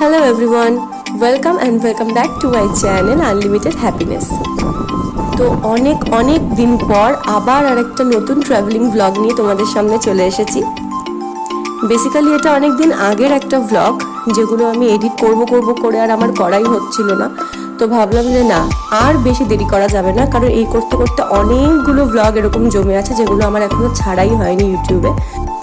Hello everyone welcome and welcome back to my channel unlimited happiness তো অনেক অনেক দিন পর আবার আরেকটা নতুন ট্রাভেলিং ভ্লগ নিয়ে তোমাদের সামনে চলে এসেছি। বেসিক্যালি এটা অনেক দিন আগের একটা ভ্লগ যেগুলো আমি এডিট করব করব করে আর আমার করাই হচ্ছিল না। তো ভাবলাম যে না, আর বেশি দেরি করা যাবে না, কারণ এই করতে করতে অনেকগুলো ভ্লগ এরকম জমে আছে, যেগুলো আমার এখনও ছাড়াই হয়নি ইউটিউবে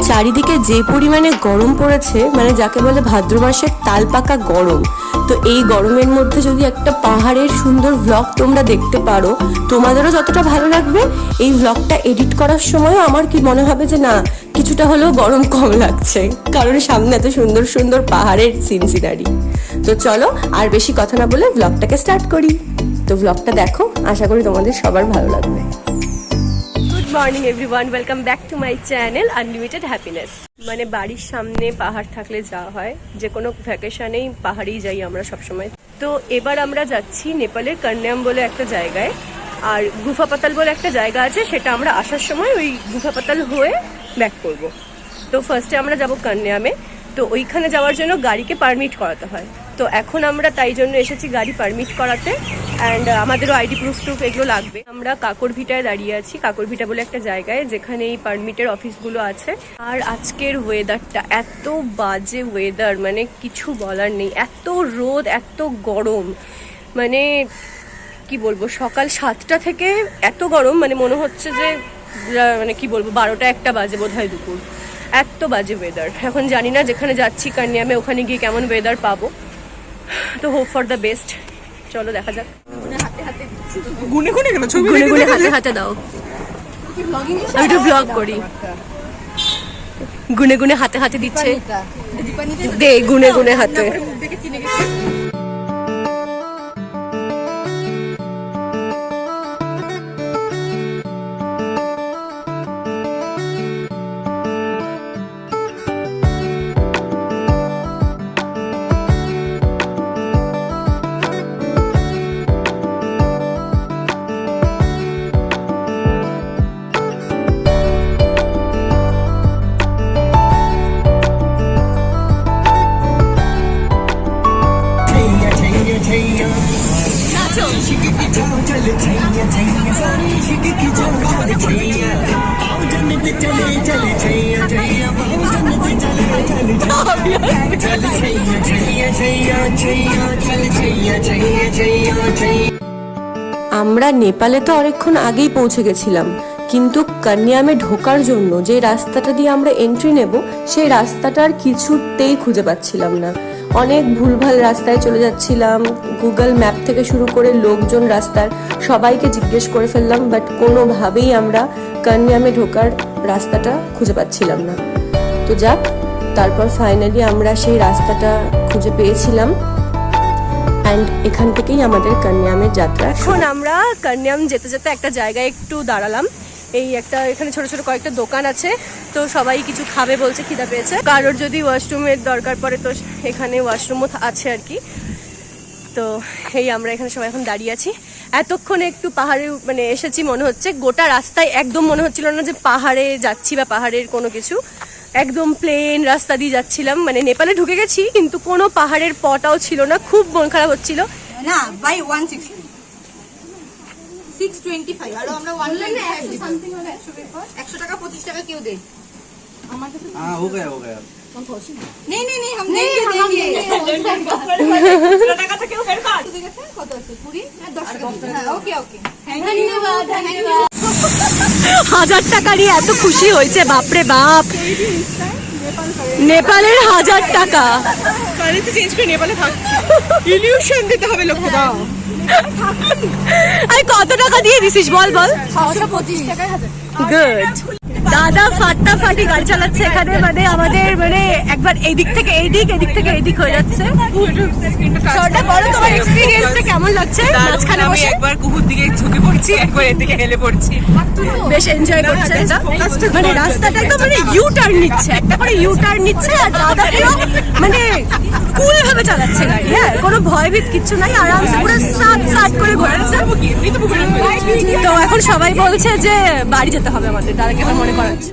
চারিদিকে যে পরিমাণে গরম পড়েছে মানে যাকে বলে ভাদ্র মাসের তালপাকা গরম, তো এই গরমের মধ্যে যদি একটা পাহাড়ের সুন্দর ভ্লগ তোমরা দেখতে পারো, তোমাদেরও যতটা ভালো লাগবে। এই ভ্লগটা এডিট করার সময় আমার কি মনে হবে যে না, কিছুটা হলেও গরম কম লাগছে, কারণ সামনে এত সুন্দর সুন্দর পাহাড়ের সিন সিনারি তো চলো, আর বেশি কথা না বলে ভ্লগটাকে স্টার্ট করি। তো ভ্লগটা দেখো, আশা করি তোমাদের সবার ভালো লাগবে। Morning everyone, welcome back to my channel unlimited happiness. মানে বাড়ির সামনে পাহাড় থাকলে যাওয়া হয়, যে কোনো ভ্যাকেশনেই পাহাড়েই যাই আমরা সবসময়। তো এবার আমরা যাচ্ছি নেপালের কন্যাম বলে একটা জায়গায়, আর গুফাপাতাল বলে একটা জায়গা আছে, সেটা আমরা আসার সময় ওই গুফাপাতাল হয়ে ব্যাক করব। তো ফার্স্টে আমরা যাব কন্যামে তো ওইখানে যাওয়ার জন্য গাড়িকে পারমিট করাতে হয়। তো এখন আমরা তাই জন্য এসেছি গাড়ি পারমিট করাতে অ্যান্ড আমাদেরও আইডি প্রুফ টুফ এগুলো লাগবে। আমরা কাকর ভিটায় দাঁড়িয়ে আছি, কাকর ভিটা বলে একটা জায়গায় যেখানে এই পারমিটের অফিসগুলো আছে। আর আজকের ওয়েদারটা এত বাজে ওয়েদার মানে কিছু বলার নেই। এত রোদ, এত গরম। মানে কি বলব, সকাল সাতটা থেকে এত গরম মানে মনে হচ্ছে যে মানে কি বলব, বারোটা একটা বাজে বোধ হয় দুপুর। এত বাজে ওয়েদার এখন জানি না যেখানে যাচ্ছি কান্যামে ওখানে গিয়ে কেমন ওয়েদার পাবো। তো হোপ ফর দ্য বেস্ট চলো দেখা যাক। গুনে গুনে কেন? ছবি গুনে গুনে হাতে হাতে দাও। আমি তো ব্লগ করি। গুনে গুনে হাতে হাতে দিচ্ছে। দে গুনে গুনে হাতে। আমরা নেপালে তো অনেকক্ষণ আগেই পৌঁছে গেছিলাম। কিন্তু কন্যামে ঢোকার জন্য যে রাস্তাটা দিয়ে আমরা এন্ট্রি নেব, সেই রাস্তাটার কিছুতেই খুঁজে পাচ্ছিলাম না। অনেক ভুলভাল রাস্তায় চলে যাচ্ছিলাম। গুগল ম্যাপ থেকে শুরু করে লোকজন রাস্তার সবাইকে জিজ্ঞেস করে ফেললাম বাট কোনোভাবেই আমরা কন্যামে ঢোকার রাস্তাটা খুঁজে পাচ্ছিলাম না। তো যাক, তারপর ফাইনালি আমরা সেই রাস্তাটা খুঁজে পেয়েছিলাম। অ্যান্ড এখান থেকেই আমাদের কন্যামের যাত্রা এখন আমরা কন্যাম যেতে যেতে একটা জায়গায় একটু দাঁড়ালাম। এই একটা এখানে ছোট ছোট কয়েকটা দোকান আছে। তো সবাই কিছু খাবে বলছে, খিদা পেয়েছে। কারোর যদি ওয়াশরুমের দরকার পড়ে, তো এখানে ওয়াশরুমও আছে আর কি। তো এই আমরা এখানে সবাই এখন দাঁড়িয়ে আছি। এতক্ষণ একটু পাহাড়ে মানে এসেছি মনে হচ্ছে। গোটা রাস্তায় একদম মনে হচ্ছিল না যে পাহাড়ে যাচ্ছি বা পাহাড়ের কোনো কিছু। একদম প্লেন রাস্তা দিয়ে যাচ্ছিলাম মানে নেপালে ঢুকে গেছি কিন্তু কোনো পাহাড়ের পটাও ছিল না খুব মন খারাপ হচ্ছিল না by one sixty six twenty five আরো আমরা ওয়ান একশো টাকা পঁচিশ টাকা কেউ দেয় हाँ हो गया हो गया নেই নেই নেই हम देंगे देंगे কত আছে কুড়ি না দশ টাকা হ্যাঁ ওকে ওকে ধন্যবাদ ধন্যবাদ হাজার টাকা নিয়ে এত খুশি হয়েছে বাপরে বাপ। নেপালের হাজার টাকা। বাড়িতে চেঞ্জ করে নেপালে থাকছি। ইলিউশন দিতে হবে লোক দাও। আরে কত টাকা দিয়ে দিছিস বল বল। গুড দাদা ফাটা ফাটি গাড়ি চালাচ্ছে এখানে মানে আমাদের মানে একবার এইদিক থেকে এইদিক এদিক থেকে এইদিক হয়ে যাচ্ছে। শর্টটা বলো তোমার এক্সপিরিয়েন্সটা কেমন লাগছে? মাঝখানে বসে। একবার একবার এদিকে হেলে পড়ছি। বেশ এনজয় করছে মানে রাস্তাটা একদম মানে ইউ টার্ন নিচ্ছে একটা করে ইউ টার্ন নিচ্ছে আর দাদা মানে কুল ভাবে চালাচ্ছে গাড়ি। হ্যাঁ কোনো ভয়ভীত কিচ্ছু নাই আরামসে পুরো সাত সাত করে ঘোরাচ্ছে। তো এখন সবাই বলছে যে বাড়ি যেতে হবে আমাদের দাদাকে আমার মনে করাচ্ছে।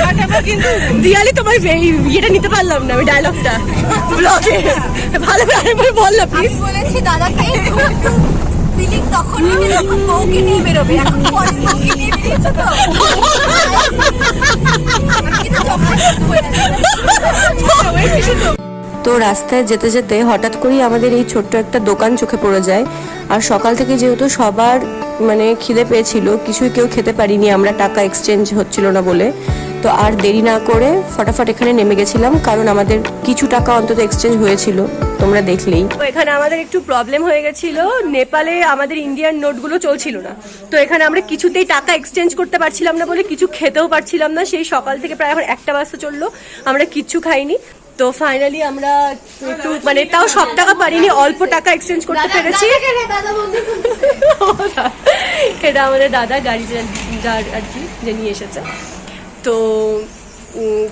দিয়ালি তোমার ইয়েটা নিতে পারলাম না আমি ডায়লগটা ব্লগে ভালো করে আরেকবার বল না প্লিজ বলেছি দাদাকে ফিলিং তখন বউকে নিয়ে বেরোবে এখন পরে বউকে নিয়ে বেরিয়েছো তো। তো রাস্তায় যেতে যেতে হঠাৎ করেই আমাদের এই ছোট্ট একটা দোকান চোখে পড়ে যায়। আর সকাল থেকে যেহেতু সবার মানে খিদে পেয়েছিল কিছুই কেউ খেতে পারিনি আমরা টাকা এক্সচেঞ্জ হচ্ছিল না বলে। তো আর দেরি না করে ফটাফট এখানে নেমে গেছিলাম কারণ আমাদের কিছু টাকা অন্তত এক্সচেঞ্জ হয়েছিল তোমরা দেখলেই। তো এখানে আমাদের একটু প্রবলেম হয়ে গেছিল নেপালে আমাদের ইন্ডিয়ান নোটগুলো চলছিল না। তো এখানে আমরা কিছুতেই টাকা এক্সচেঞ্জ করতে পারছিলাম না বলে কিছু খেতেও পারছিলাম না সেই সকাল থেকে প্রায় এখন একটা বাজতে চলল আমরা কিচ্ছু খাইনি। তো ফাইনালি আমরা একটু মানে তাও সব টাকা পারিনি অল্প টাকা এক্সচেঞ্জ করতে পেরেছি। এটা আমাদের দাদা গাড়ি আর কি যে নিয়ে এসেছে। তো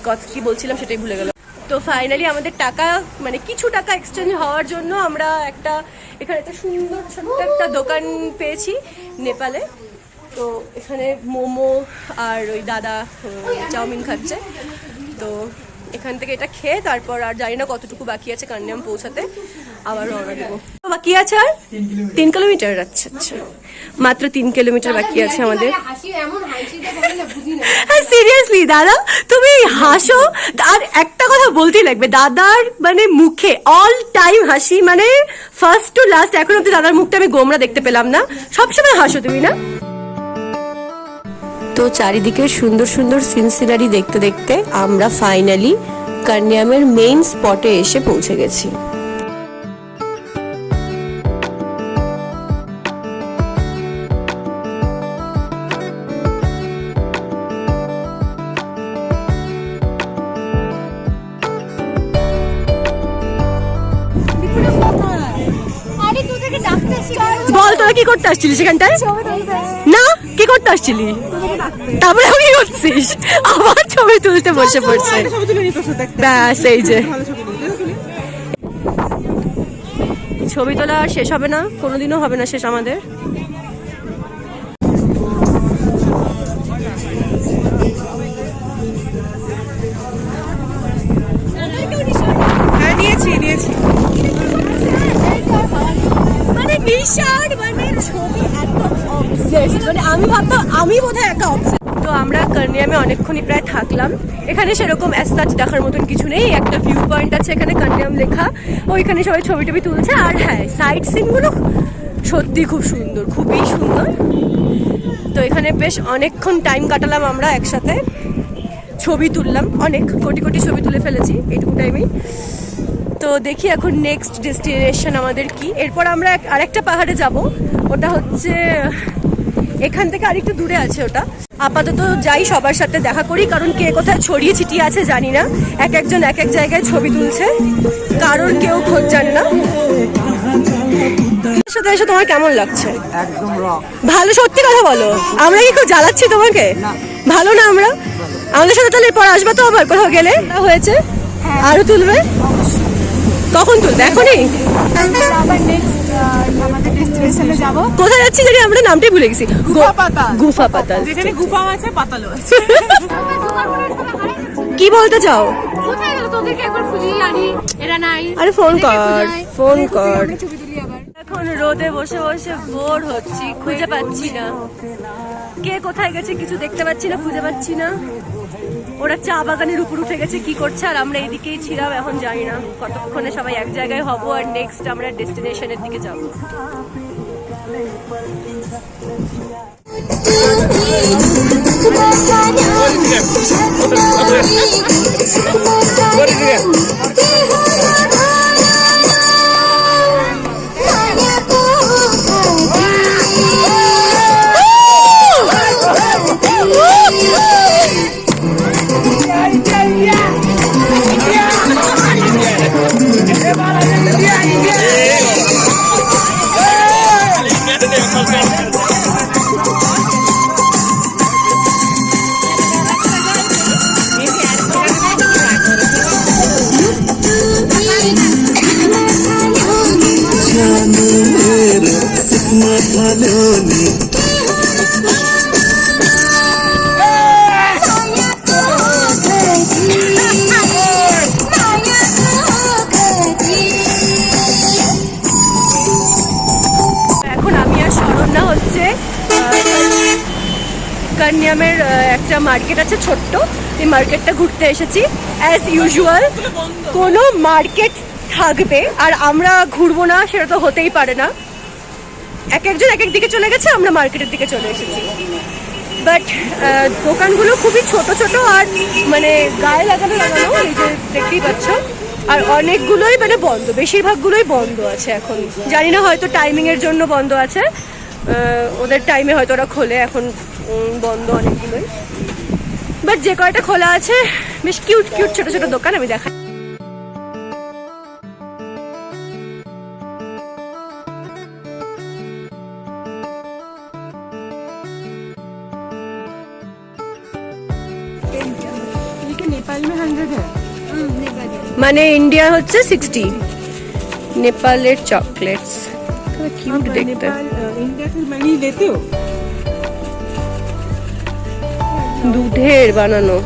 কথা কি বলছিলাম সেটাই ভুলে গেল তো ফাইনালি আমাদের টাকা মানে কিছু টাকা এক্সচেঞ্জ হওয়ার জন্য আমরা একটা, এখানে একটা সুন্দর ছোট্ট একটা দোকান পেয়েছি নেপালে। তো এখানে মোমো আর ওই দাদা চাউমিন খাচ্ছে। তো এখান থেকে এটা খেয়ে তারপর আর জানি না কতটুকু বাকি আছে কান্যাম পৌঁছাতে আবার রওনা দেবো। বাকি আছে আর তিন কিলোমিটার। আচ্ছা আচ্ছা। মাত্র তিন কিলোমিটার বাকি আছে আমাদের। হাসি এমন হাসিতে বলে না বুঝি না। সিরিয়াসলি দাদা তুমি হাসো। আর একটা কথা বলতেই লাগবে দাদার মানে মুখে অল টাইম হাসি মানে ফার্স্ট টু লাস্ট এখন অব্দি দাদার মুখটা আমি গোমরা দেখতে পেলাম না। সবসময় হাসো তুমি না? তো চারিদিকে সুন্দর সুন্দর সিন সিনারি দেখতে দেখতে আমরা ফাইনালি কার্নিয়ামের মেইন স্পটে এসে পৌঁছে গেছি। বল তোরা কি করতে আসছিলি সেখানটায়? করতে আসছিলি। তারপরে আমি করছিস? আমার ছবি তুলতে বসে পড়ছে। ব্যাস এই যে। ছবি তোলা শেষ হবে না? কোনোদিনও হবে না শেষ আমাদের? আমি ভাবতাম আমি বোধহয় একা অপশন তো আমরা কার্নিয়ামে অনেকক্ষণই প্রায় থাকলাম। এখানে সেরকম অ্যাজ দেখার মতন কিছু নেই। একটা ভিউ পয়েন্ট আছে এখানে কার্নিয়াম লেখা। ওইখানে সবাই ছবি টবি তুলছে। আর হ্যাঁ সাইড সিনগুলো সত্যি খুব সুন্দর, খুবই সুন্দর। তো এখানে বেশ অনেকক্ষণ টাইম কাটালাম আমরা একসাথে। ছবি তুললাম, অনেক কোটি কোটি ছবি তুলে ফেলেছি এইটুকু টাইমেই তো দেখি এখন নেক্সট ডেস্টিনেশন আমাদের কি। এরপর আমরা আরেকটা পাহাড়ে যাব। ওটা হচ্ছে এখান থেকে আরেকটু দূরে আছে ওটা। আপাতত যাই সবার সাথে দেখা করি কারণ কে কোথায় ছড়িয়ে ছিটিয়ে আছে জানি না। এক একজন এক এক জায়গায় ছবি তুলছে। কারোর কেউ খোঁজ জানে না। এর সাথে এসে তোমার কেমন লাগছে? একদম ভালো সত্যি কথা বলো। আমরা কি খুব জ্বালাচ্ছি তোমাকে? ভালো না আমরা? আমাদের সাথে তাহলে আসবে তো আবার কোথাও গেলে? হয়েছে। আরও তুলবে? কখন তুলবে? এখনই? যাব। কোথায় যাচ্ছি জানি আমরা নামটাই ভুলে গেছি। গুফা পাতাল। গুফা পাতাল যেখানে গুফাও আছে পাতালও আছে। কি বলতে চাও? আরে ফোন কর ফোন কর। এখন রোদে বসে বসে বোর হচ্ছি খুঁজে পাচ্ছি না। কে কোথায় গেছে কিছু দেখতে পাচ্ছি না খুঁজে পাচ্ছি না। ওরা চা বাগানের উপর উঠে গেছে কি করছে? আর আমরা এদিকেই ছিলাম এখন জানি না। কতক্ষণে সবাই এক জায়গায় হব আর নেক্সট আমরা ডেস্টিনেশনের দিকে যাব। What is it? এই মার্কেটটা ঘুরতে এসেছি। অ্যাজ ইউজুয়াল কোনো মার্কেট থাকবে, আর আমরা ঘুরবো না, সেটা তো হতেই পারে না। এক একজন এক এক দিকে চলে গেছে, আমরা মার্কেটের দিকে চলে এসেছি। বাট দোকানগুলো খুবই ছোট ছোট, আর মানে গায়ে লাগানো লাগানো, এই যে দেখতেই পাচ্ছ। আর অনেকগুলোই মানে বন্ধ, বেশিরভাগগুলোই বন্ধ আছে এখন। জানি না হয়তো টাইমিং এর জন্য বন্ধ আছে। ওদের টাইমে হয়তো ওরা খোলে, এখন বন্ধ অনেকগুলোই। বাট যে কয়টা খোলা আছে বেশ কিউট কিউট ছোট ছোট দোকান আমি দেখাই नेपाल में हंड्रेड है মানে ইন্ডিয়া হচ্ছে সিক্সটি নেপালের চকলেটস কিউট দেখতে नेपाल इंडिया से मनी लेते हो দুধের বানানো।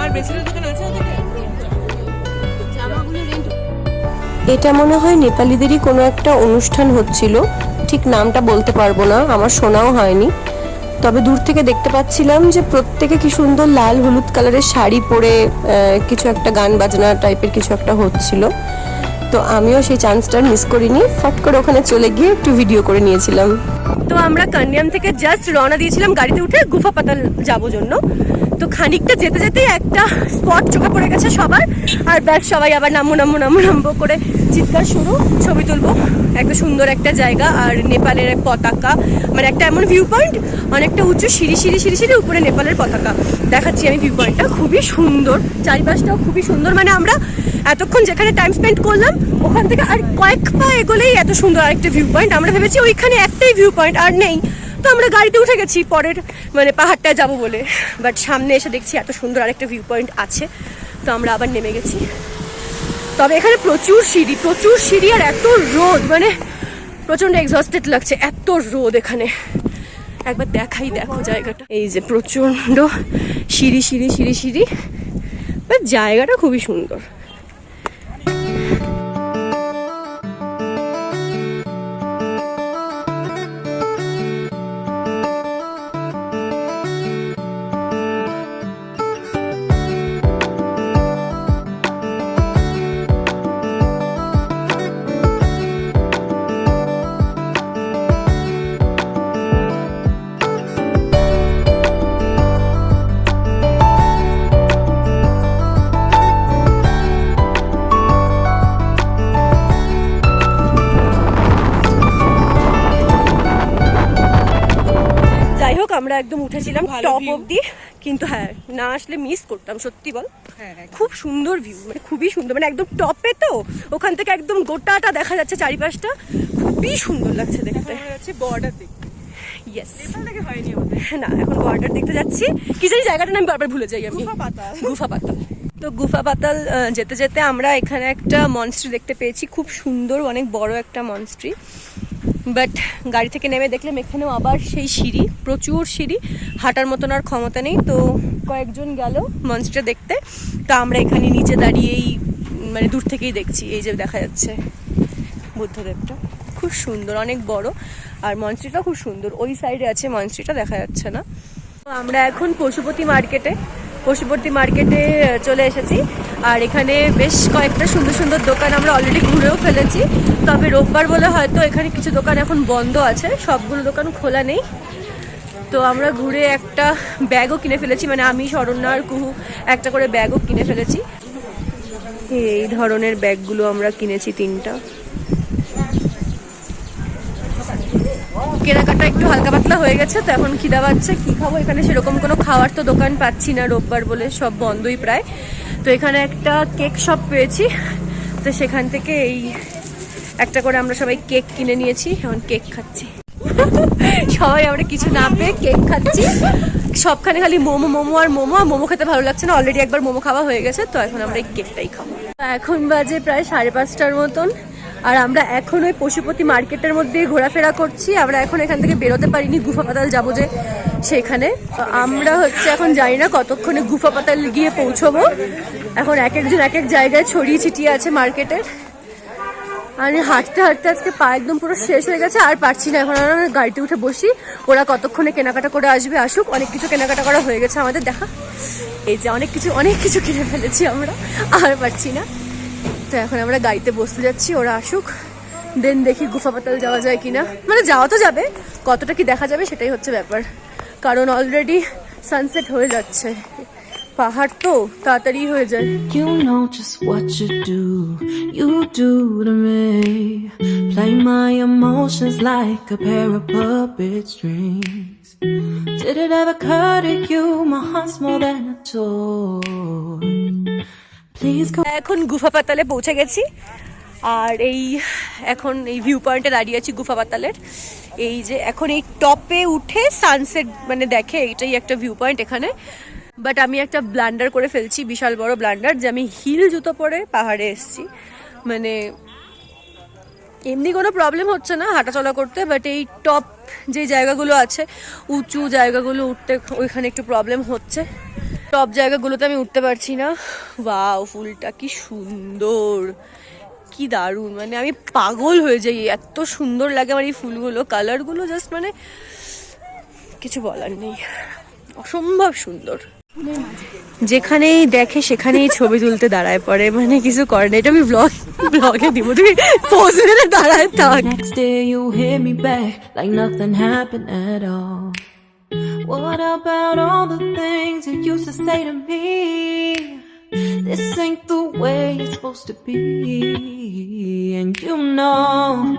আর বেশিরভাগ দোকান আছে ওদিকে? এটা মনে হয় নেপালিদেরই কোনো একটা অনুষ্ঠান হচ্ছিল। ঠিক নামটা বলতে পারব না আমার শোনাও হয়নি। তবে দূর থেকে দেখতে পাচ্ছিলাম যে প্রত্যেকে কি সুন্দর লাল হলুদ কালারের শাড়ি পরে আহ, কিছু একটা গান বাজনা টাইপের কিছু একটা হচ্ছিল। তো আমিও সেই চান্সটা মিস করিনি। ফট করে ওখানে চলে গিয়ে একটু ভিডিও করে নিয়েছিলাম। তো আমরা কান্যাম থেকে জাস্ট রওনা দিয়েছিলাম গাড়িতে উঠে গুফা পাতাল যাব জন্য। তো খানিকটা যেতে যেতেই একটা স্পট চোখে পড়ে গেছে সবার। আর ব্যাস, সবাই আবার নামো নামো নামো, নামবো করে চিৎকার শুরু, ছবি তুলবো। একটা সুন্দর একটা জায়গা আর নেপালের পতাকা। মানে একটা এমন ভিউ পয়েন্ট অনেকটা উঁচু সিঁড়ি সিঁড়ি সিঁড়ি সিঁড়ি উপরে নেপালের পতাকা। দেখাচ্ছি আমি ভিউ পয়েন্টটা খুবই সুন্দর। চারিপাশটাও খুবই সুন্দর। মানে আমরা এতক্ষণ যেখানে টাইম স্পেন্ড করলাম, ওখান থেকে আর কয়েক পা এগোলেই এত সুন্দর আরেকটা ভিউ পয়েন্ট আমরা ভেবেছি ওইখানে একটাই ভিউ পয়েন্ট আর নেই। তো আমরা গাড়িতে উঠে গেছি, পরের মানে পাহাড়টায় যাব বলে। বাট সামনে এসে দেখছি এত সুন্দর আরেকটা ভিউ পয়েন্ট আছে। তো আমরা আবার নেমে গেছি। তবে এখানে প্রচুর সিঁড়ি প্রচুর সিঁড়ি আর এত রোদ মানে প্রচণ্ড এক্সস্টেড লাগছে, এত রোদ এখানে। একবার দেখাই, দেখো জায়গাটা। এই যে প্রচণ্ড সিঁড়ি সিঁড়ি সিঁড়ি সিঁড়ি। জায়গাটা খুবই সুন্দর। একদম উঠেছিলাম টপ। অবধি। কিন্তু হ্যাঁ না আসলে মিস করতাম সত্যি বল। হ্যাঁ খুব সুন্দর ভিউ মানে খুবই সুন্দর মানে একদম টপে তো ওখান থেকে একদম গোটাটা দেখা যাচ্ছে চারিপাশটা। খুবই সুন্দর লাগছে দেখতে। বর্ডার দেখতে। ইয়েস না এখন বর্ডার দেখতে যাচ্ছি। কি জানি জায়গাটা আমি বারবার ভুলে যাই আমি। গুফা পাতাল। তো গুফা পাতাল যেতে যেতে আমরা এখানে একটা মনস্ট্রি দেখতে পেয়েছি। খুব সুন্দর অনেক বড় একটা মনস্ট্রি বাট গাড়ি থেকে নেমে দেখলাম এখানেও আবার সেই সিঁড়ি, প্রচুর সিঁড়ি, হাঁটার মতন আর ক্ষমতা নেই। তো কয়েকজন গেল মঞ্চটা দেখতে। তো আমরা এখানে নিচে দাঁড়িয়েই মানে দূর থেকেই দেখছি। এই যে দেখা যাচ্ছে বুদ্ধদেবটা। খুব সুন্দর, অনেক বড়। আর মনস্ট্রিটা খুব সুন্দর। ওই সাইডে আছে মনস্ট্রিটা দেখা যাচ্ছে না। আমরা এখন পশুপতি মার্কেটে পশুপতি মার্কেটে চলে এসেছি। আর এখানে বেশ কয়েকটা সুন্দর সুন্দর দোকান আমরা অলরেডি ঘুরেও ফেলেছি। তবে রোববার বলে হয়তো এখানে কিছু দোকান এখন বন্ধ আছে, সবগুলো দোকান খোলা নেই। তো আমরা ঘুরে একটা ব্যাগও কিনে ফেলেছি মানে আমি, শরণ্যা আর কুহু একটা করে ব্যাগও কিনে ফেলেছি। এই ধরনের ব্যাগগুলো আমরা কিনেছি তিনটা। কেনাকাটা একটু হালকা পাতলা হয়ে গেছে, তো এখন খিদা পাচ্ছে, কি খাব? এখানে সেরকম কোনো খাওয়ার তো দোকান পাচ্ছি না রোববার বলে, সব বন্ধই প্রায়। তো এখানে একটা কেক শপ পেয়েছি, তো সেখান থেকে এই একটা করে আমরা সবাই কেক কিনে নিয়েছি, এখন কেক খাচ্ছি। সবাই আমরা কিছু না পেয়ে কেক খাচ্ছি। সবখানে খালি মোমো মোমো আর মোমো আর মোমো খেতে ভালো লাগছে না অলরেডি একবার মোমো খাওয়া হয়ে গেছে, তো এখন আমরা এই কেকটাই খাব। এখন বাজে প্রায় সাড়ে পাঁচটার মতন, আর আমরা এখন ওই পশুপতি মার্কেটের মধ্যে ঘোরাফেরা করছি, আমরা এখন এখান থেকে বেরোতে পারিনি, গুফা পাতাল যাব যে সেখানে। আমরা হচ্ছে এখন জানি না কতক্ষণে গুফা পাতাল গিয়ে পৌঁছবো। এখন এক একজন এক এক জায়গায় ছড়িয়ে ছিটিয়ে আছে মার্কেটের আমি হাঁটতে হাঁটতে আজকে পা একদম পুরো শেষ হয়ে গেছে, আর পারছি না। এখন আর আমি গাড়িতে উঠে বসি। ওরা কতক্ষণে কেনাকাটা করে আসবে আসুক, অনেক কিছু কেনাকাটা করা হয়ে গেছে আমাদের। দেখা, এই যে অনেক কিছু অনেক কিছু কিনে ফেলেছি আমরা, আর পারছি না। তো এখন আমরা গাড়িতে বসতে যাচ্ছি, ওরা আসুক। দেন দেখি গুফা পাতাল যাওয়া যায় কিনা। মানে যাওয়া তো যাবে, কতটা কি দেখা যাবে সেটাই হচ্ছে ব্যাপার। কারণ অলরেডি সানসেট হয়ে যাচ্ছে। পাহাড় তো তাড়াতাড়ি হয়ে যায় You know just what you do, you do to me. Play my emotions like a pair of puppet strings. Did it ever occur to you my heart's more than a toy? Please come. এখন গুফা পাতালে পৌঁছে গেছি আর এই এখন এই view পয়েন্টে দাঁড়িয়ে আছি গুফা পাতালের এই যে এখন এই টপে উঠে সানসেট মানে দেখে এইটাই একটা ভিউ পয়েন্ট এখানে বাট আমি একটা ব্লান্ডার করে ফেলছি, বিশাল বড় ব্লান্ডার, যে আমি হিল জুতো পরে পাহাড়ে এসছি। মানে এমনি কোনো প্রবলেম হচ্ছে না হাঁটাচলা করতে বাট এই টপ যে জায়গাগুলো আছে, উঁচু জায়গাগুলো উঠতে ওইখানে একটু প্রবলেম হচ্ছে। টপ জায়গাগুলোতে আমি উঠতে পারছি না। ওয়াও ফুলটা কি সুন্দর, কি দারুণ। মানে আমি পাগল হয়ে যাই, এত সুন্দর লাগে আমার এই ফুলগুলো। কালারগুলো জাস্ট মানে কিছু বলার নেই। অসম্ভব সুন্দর। যেখানেই দেখে সেখানেই ছবি তুলতে দাঁড়ায় পড়ে মানে কিছু করে না এটা আমি ব্লগ ব্লগে দিব তুমি পোজ মেরে দাঁড়ায় থাক Next you hit back like nothing happened at all. What about all the things you used to say to me? This ain't the way it's supposed to be. And you know,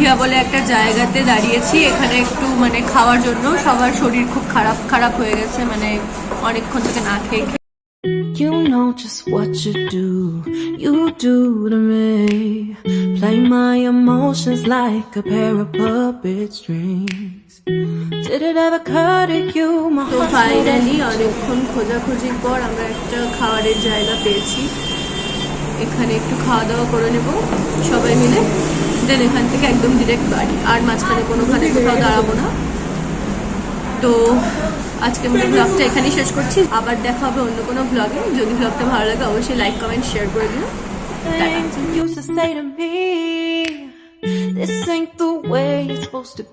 আমরা বলে একটা জায়গাতে দাঁড়িয়েছি এখানে একটু মানে খাওয়ার জন্য সবার শরীর খুব খারাপ খারাপ হয়ে গেছে মানে অনেকক্ষণ থেকে না খেয়ে খেয়ে। You know just what you do, you do to me. Play my emotions like a pair of puppet strings. Did it ever occur to you, my তো more than ফাইনালি অনেকক্ষণ খোঁজাখুঁজির পর আমরা একটা খাবারের জায়গা পেয়েছি এখানে একটু খাওয়া দাওয়া করে নেব সবাই মিলে দেন এখান থেকে একদম ডিরেক্ট বাড়ি। আর মাঝখানে কোনোখানে কোথাও দাঁড়াবো না। তো আজকে আমি ব্লগটা এখানেই শেষ করছি। আবার দেখা হবে অন্য কোনো ব্লগে যদি ব্লগটা ভালো লাগে, অবশ্যই লাইক কমেন্ট শেয়ার করে say. This ain't the way it's supposed to be.